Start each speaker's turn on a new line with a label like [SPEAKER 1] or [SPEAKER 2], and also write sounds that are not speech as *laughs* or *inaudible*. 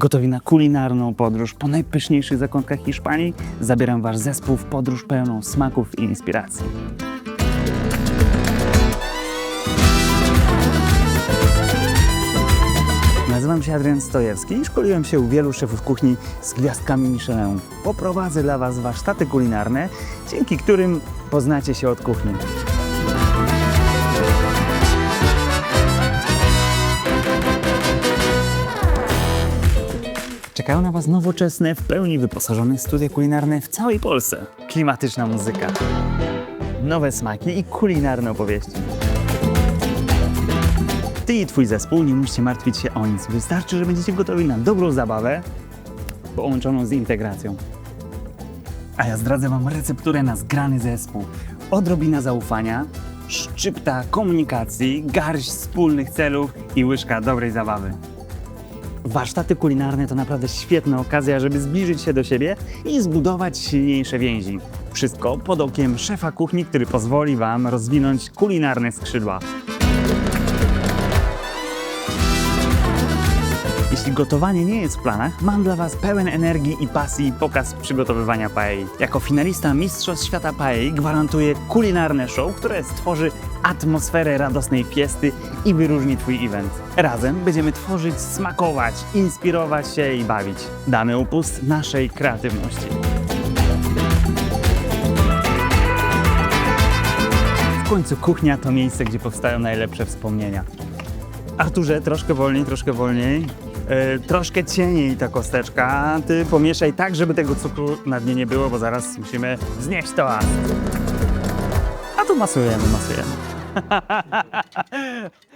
[SPEAKER 1] Gotowi na kulinarną podróż po najpyszniejszych zakątkach Hiszpanii? Zabieram Wasz zespół w podróż pełną smaków i inspiracji. Nazywam się Adrian Stojewski i szkoliłem się u wielu szefów kuchni z gwiazdkami Michelin. Poprowadzę dla Was warsztaty kulinarne, dzięki którym poznacie się od kuchni. Czekają na Was nowoczesne, w pełni wyposażone studia kulinarne w całej Polsce. Klimatyczna muzyka, nowe smaki i kulinarne opowieści. Ty i Twój zespół nie musicie martwić się o nic. Wystarczy, że będziecie gotowi na dobrą zabawę połączoną z integracją. A ja zdradzę Wam recepturę na zgrany zespół. Odrobina zaufania, szczypta komunikacji, garść wspólnych celów i łyżka dobrej zabawy. Warsztaty kulinarne to naprawdę świetna okazja, żeby zbliżyć się do siebie i zbudować silniejsze więzi. Wszystko pod okiem szefa kuchni, który pozwoli Wam rozwinąć kulinarne skrzydła. Jeśli gotowanie nie jest w planach, mam dla Was pełen energii i pasji pokaz przygotowywania paei. Jako finalista Mistrzostw Świata Paei gwarantuję kulinarne show, które stworzy atmosferę radosnej fiesty i wyróżni Twój event. Razem będziemy tworzyć, smakować, inspirować się i bawić. Damy upust naszej kreatywności. W końcu kuchnia to miejsce, gdzie powstają najlepsze wspomnienia. Arturze, troszkę wolniej, troszkę wolniej. E, troszkę cieniej ta kosteczka. Ty pomieszaj tak, żeby tego cukru na dnie nie było, bo zaraz musimy znieść toast. A tu masujemy, masujemy. *laughs*